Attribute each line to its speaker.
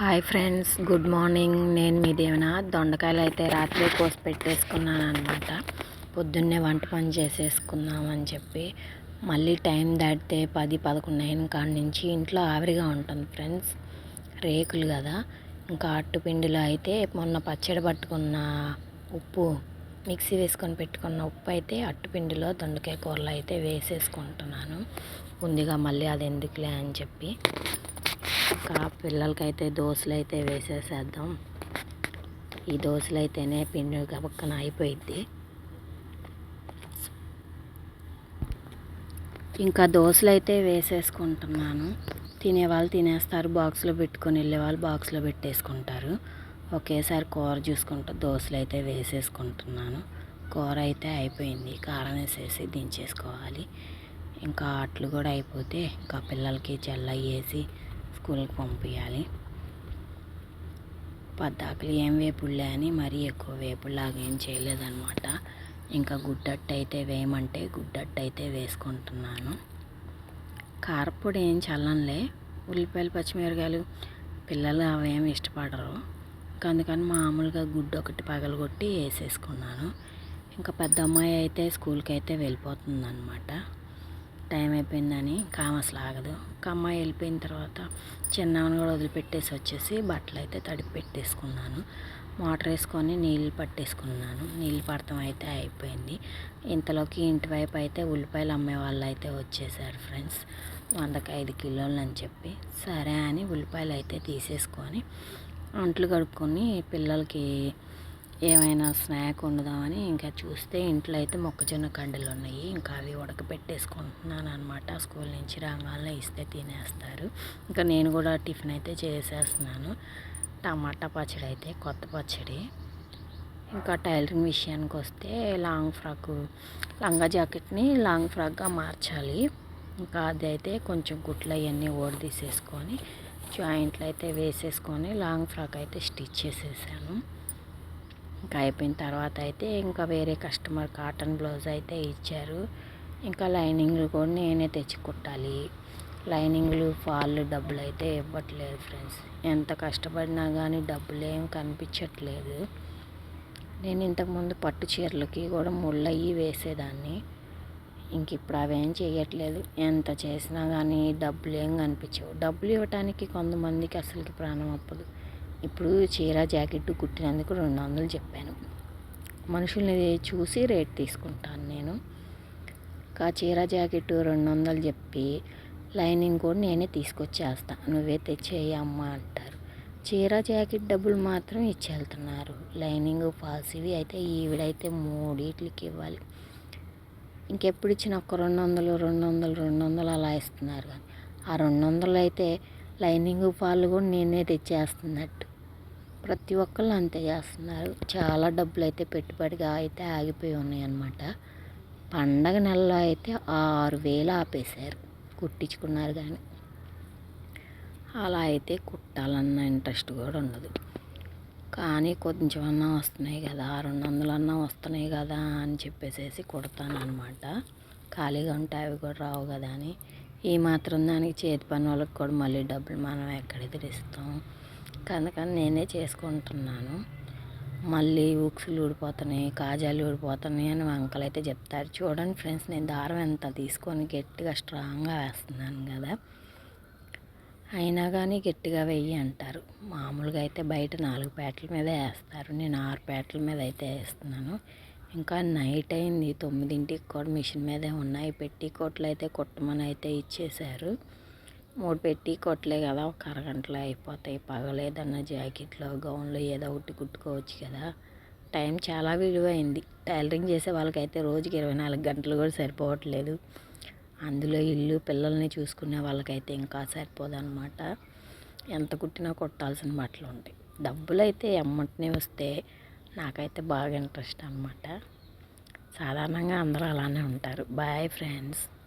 Speaker 1: Hi friends good morning. నేను మీ దేవన. దొండకాయలు అయితే రాత్రి కోసి పెట్టేసుకున్నాను అనమాట పొద్దున్నే వంట పని చేసేసుకుందామని చెప్పి మళ్ళీ టైం దాటితే పది పదకొండు అయిన కాడి నుంచి ఇంట్లో ఆవిరిగా ఉంటుంది ఫ్రెండ్స్. రేకులు కదా. ఇంకా అట్టుపిండిలో అయితే మొన్న పచ్చడి పట్టుకున్న ఉప్పు మిక్సీ వేసుకొని పెట్టుకున్న ఉప్పు అయితే అట్టుపిండిలో దొండకాయ కూరలో అయితే వేసేసుకుంటున్నాను. ముందుగా మళ్ళీ అది ఎందుకులే అని చెప్పి. ఇంకా పిల్లలకైతే దోశలు అయితే వేసేసేద్దాం. ఈ దోశలు అయితేనే పిండి పక్కన అయిపోయిద్ది. ఇంకా దోశలు అయితే వేసేసుకుంటున్నాను తినేవాళ్ళు తినేస్తారు బాక్స్లో పెట్టుకొని వెళ్ళే వాళ్ళు బాక్స్లో పెట్టేసుకుంటారు. ఒకేసారి కూర చూసుకుంటూ దోశలు అయితే వేసేసుకుంటున్నాను. కూర అయితే అయిపోయింది కారం వేసేసి దించేసుకోవాలి. ఇంకా అట్లు కూడా అయిపోతే ఇంకా పిల్లలకి చెల్ల వేసి స్కూల్కి పంపించాలి పద్దాకులు ఏం వేపుళ్ళే అని మరీ ఎక్కువ వేపులాగా ఏం చేయలేదన్నమాట. ఇంకా గుడ్డట్టు అయితే వేయమంటే గుడ్డట్టు అయితే వేసుకుంటున్నాను. కారపొడి ఏం చల్లంలే. ఉల్లిపాయలు పచ్చిమిరకాయలు పిల్లలు అవేం ఇష్టపడరు. ఇంకా అందుకని మామూలుగా గుడ్డు ఒకటి పగలగొట్టి వేసేసుకున్నాను. ఇంకా పెద్ద అమ్మాయి అయితే స్కూల్కి అయితే వెళ్ళిపోతుంది అనమాట టైం అయిపోయిందని కామస్ ఆగదు. ఇంకా అమ్మాయి వెళ్ళిపోయిన తర్వాత చిన్నవని కూడా వదిలిపెట్టేసి వచ్చేసి బట్టలు అయితే తడిపి పెట్టేసుకున్నాను. మోటార్ వేసుకొని నీళ్ళు పట్టేసుకున్నాను. నీళ్ళు పడతాం అయితే అయిపోయింది. ఇంతలోకి ఇంటి వైపు అయితే ఉల్లిపాయలు అమ్మే వాళ్ళు అయితే వచ్చేసారు ఫ్రెండ్స్. వందకి ఐదు కిలోలు అని చెప్పి. సరే అని ఉల్లిపాయలు అయితే తీసేసుకొని అంట్లు కడుక్కొని పిల్లలకి ఏమైనా స్నాక్ వండుదామని ఇంకా చూస్తే ఇంట్లో అయితే మొక్కజొన్న కండలు ఉన్నాయి. ఇంకా అవి ఉడకపెట్టేసుకుంటున్నాను అనమాట స్కూల్ నుంచి రాగానే ఇస్తే తినేస్తారు. ఇంకా నేను కూడా టిఫిన్ అయితే చేసేస్తున్నాను. టమాటా పచ్చడి అయితే కొత్త పచ్చడి. ఇంకా టైలరింగ్ విషయానికి వస్తే లాంగ్ ఫ్రాక్ లంగా జాకెట్ని లాంగ్ ఫ్రాక్గా మార్చాలి. ఇంకా అదైతే కొంచెం గుట్లు అవన్నీ ఓడదీసేసుకొని జాయింట్లు అయితే వేసేసుకొని లాంగ్ ఫ్రాక్ అయితే స్టిచ్ చేసేసాను. ఇంకా అయిపోయిన తర్వాత అయితే ఇంకా వేరే కస్టమర్ కాటన్ బ్లౌజ్ అయితే ఇచ్చారు. ఇంకా లైనింగ్లు కూడా నేనే తెచ్చి కుట్టాలి. లైనింగ్లు ఫాల్ డబ్బులు అయితే ఇవ్వట్లేదు ఫ్రెండ్స్. ఎంత కష్టపడినా కానీ డబ్బులు ఏం కనిపించట్లేదు. నేను ఇంతకుముందు పట్టు చీరలకి కూడా ముళ్ళయ్యి వేసేదాన్ని. ఇంక ఇప్పుడు అవేం చేయట్లేదు ఎంత చేసినా కానీ డబ్బులు ఏం కనిపించవు. డబ్బులు ఇవ్వటానికి కొంతమందికి అసలుకి ప్రాణం అప్పదు. ఇప్పుడు చీర జాకెట్ కుట్టినందుకు రెండు వందలు చెప్పాను. మనుషుల్ని చూసి రేట్ తీసుకుంటాను నేను. ఇంకా చీర జాకెట్ రెండు వందలు చెప్పి లైనింగ్ కూడా నేనే తీసుకొచ్చేస్తా. నువ్వే తెచ్చేయి అమ్మ అంటారు. చీర జాకెట్ డబ్బులు మాత్రం ఇచ్చేళ్తున్నారు. లైనింగ్ ఫాల్స్ ఇవి అయితే ఈవిడైతే మూడిట్లకి ఇవ్వాలి. ఇంకెప్పుడు ఇచ్చిన ఒక రెండు వందలు రెండు వందలు రెండు వందలు అలా ఇస్తున్నారు కానీ ఆ రెండు వందలు అయితే లైనింగ్ ఫాల్ కూడా నేనే తెచ్చేస్తున్నట్టు. ప్రతి ఒక్కళ్ళు అంతే చేస్తున్నారు. చాలా డబ్బులు అయితే పెట్టుబడిగా అయితే ఆగిపోయి ఉన్నాయి అన్నమాట పండగ నెలలో అయితే ఆరు వేలు ఆపేశారు. కుట్టించుకున్నారు కానీ అలా అయితే కుట్టాలన్న ఇంట్రెస్ట్ కూడా ఉండదు. కానీ కొంచెం అన్నా వస్తున్నాయి కదా రెండు వందలు అన్నా వస్తున్నాయి కదా అని చెప్పేసేసి కుడతాను అనమాట ఖాళీగా ఉంటే అవి కూడా రావు కదా అని. ఈ మాత్రం దానికి చేతి పని వాళ్ళకి కూడా మళ్ళీ డబ్బులు మనం ఎక్కడ ఎదిరిస్తాం? అందుకని నేనే చేసుకుంటున్నాను. మళ్ళీ ఉక్సులు ఊడిపోతున్నాయి కాజాలు ఊడిపోతున్నాయి అని వంకలు అయితే చెప్తారు. చూడండి ఫ్రెండ్స్ నేను దారం ఎంత తీసుకొని గట్టిగా స్ట్రాంగ్గా వేస్తున్నాను కదా. అయినా కానీ గట్టిగా వెయ్యి అంటారు. మామూలుగా అయితే బయట నాలుగు పేటల మీద వేస్తారు. నేను ఆరు పేటల మీద అయితే వేస్తున్నాను. ఇంకా నైట్ అయింది. తొమ్మిదింటికి కూడా మిషన్ మీదే ఉన్నాయి. పెట్టి కొట్లు అయితే కుట్టమని అయితే ఇచ్చేశారు. మూడు పెట్టి కొట్టలే కదా ఒక అరగంటలో అయిపోతాయి. పగలేదన్న జాకెట్లో గౌన్లో ఏదో ఒకటి కుట్టుకోవచ్చు కదా. టైం చాలా విలువైంది. టైలరింగ్ చేసే వాళ్ళకైతే రోజుకి ఇరవై నాలుగు గంటలు కూడా సరిపోవట్లేదు. అందులో ఇల్లు పిల్లల్ని చూసుకునే వాళ్ళకైతే ఇంకా సరిపోదన్నమాట. ఎంత కుట్టినా కొట్టాల్సిన బట్టలు ఉంటాయి. డబ్బులు అయితే ఎమ్మటనే వస్తే నాకైతే బాగా ఇంట్రెస్ట్ అనమాట సాధారణంగా అందరూ అలానే ఉంటారు. Bye friends.